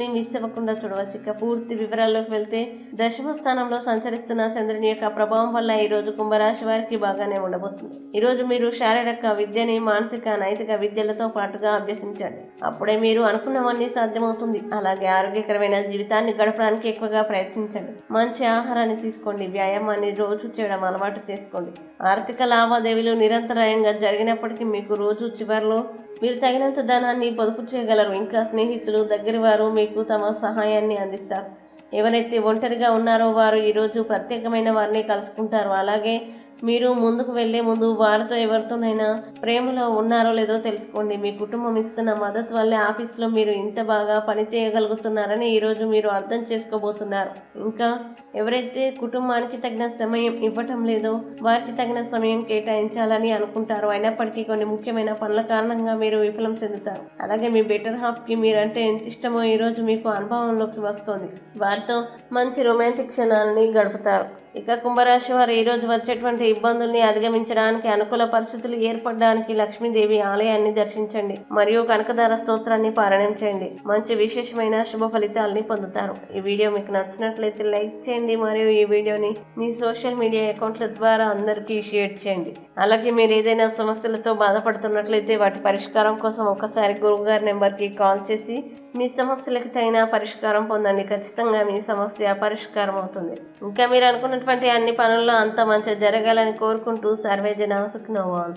వీడియోల్ని miss అవ్వకుండా చూడవచ్చు ఇక పూర్తి వివరాల్లోకి వెళ్తే దశమ స్థానంలో సంచరిస్తున్న చంద్రుని యొక్క ప్రభావం వల్ల ఈ రోజు కుంభరాశి వారికి బాగానే ఉండబోతుంది. ఈ రోజు మీరు శారీరక విద్యని మానసిక నైతిక విద్యలతో పాటుగా అభ్యసించండి అప్పుడే మీరు అనుకున్నవన్నీ సాధ్యమవుతుంది. అలాగే ఆరోగ్యకరమైన జీవితాన్ని గడపడానికి ఎక్కువగా ప్రయత్నించండి. మంచి ఆహారాన్ని తీసుకోండి. వ్యాయామాన్ని రోజు చేయడం అలవాటు చేసుకోండి. ఆర్థిక లావాదేవీలు నిరంతరాయంగా జరిగినప్పటికీ మీకు రోజు చివరిలో మీరు తగినంత ధనాన్ని పొదుపు చేయగలరు. ఇంకా స్నేహితులు దగ్గర వారు మీ మీకు తమ సహాయాన్ని అందిస్తారు. ఎవరైతే ఒంటరిగా ఉన్నారో వారు ఈరోజు ప్రత్యేకమైన వారిని కలుసుకుంటారు. అలాగే మీరు ముందుకు వెళ్ళే ముందు వారితో ఎవరితోనైనా ప్రేమలో ఉన్నారో లేదో తెలుసుకోండి. మీ కుటుంబం ఇస్తున్న మద్దతు వల్లే ఆఫీస్లో మీరు ఇంత బాగా పని చేయగలుగుతున్నారని ఈరోజు మీరు అర్థం చేసుకోబోతున్నారు. ఇంకా ఎవరైతే కుటుంబానికి తగిన సమయం ఇవ్వటం లేదో వారికి తగిన సమయం కేటాయించాలని అనుకుంటారు అయినప్పటికీ కొన్ని ముఖ్యమైన పనుల కారణంగా మీరు విఫలం చెందుతారు. అలాగే మీ బెటర్ హాఫ్కి మీరంటే ఎంత ఇష్టమో ఈ రోజు మీకు అనుభవంలోకి వస్తుంది. వారితో మంచి రొమాంటిక్ క్షణాలని గడుపుతారు. ఇక కుంభరాశి వారు ఈరోజు వచ్చేటువంటి ఇబ్బందుల్ని అధిగమించడానికి అనుకూల పరిస్థితులు ఏర్పడడానికి లక్ష్మీదేవి ఆలయాన్ని దర్శించండి మరియు కనకదార స్తోత్రాన్ని పారాయణం చేయండి మంచి విశేషమైన శుభ ఫలితాలని పొందుతారు. ఈ వీడియో మీకు నచ్చినట్లయితే లైక్ చేయండి మరియు ఈ వీడియోని మీ సోషల్ మీడియా అకౌంట్ల ద్వారా అందరికీ షేర్ చేయండి. అలాగే మీరు ఏదైనా సమస్యలతో బాధపడుతున్నట్లయితే వాటి పరిష్కారం కోసం ఒకసారి గురువుగారి నెంబర్కి కాల్ చేసి మీ సమస్యలకు తగిన పరిష్కారం పొందండి. ఖచ్చితంగా మీ సమస్య పరిష్కారం అవుతుంది ఇంకా మీరు అనుకున్నటువంటి అన్ని పనుల్లో అంత మంచిగా జరగాలని కోరుకుంటూ సర్వేజన సుఖ్నోవాన్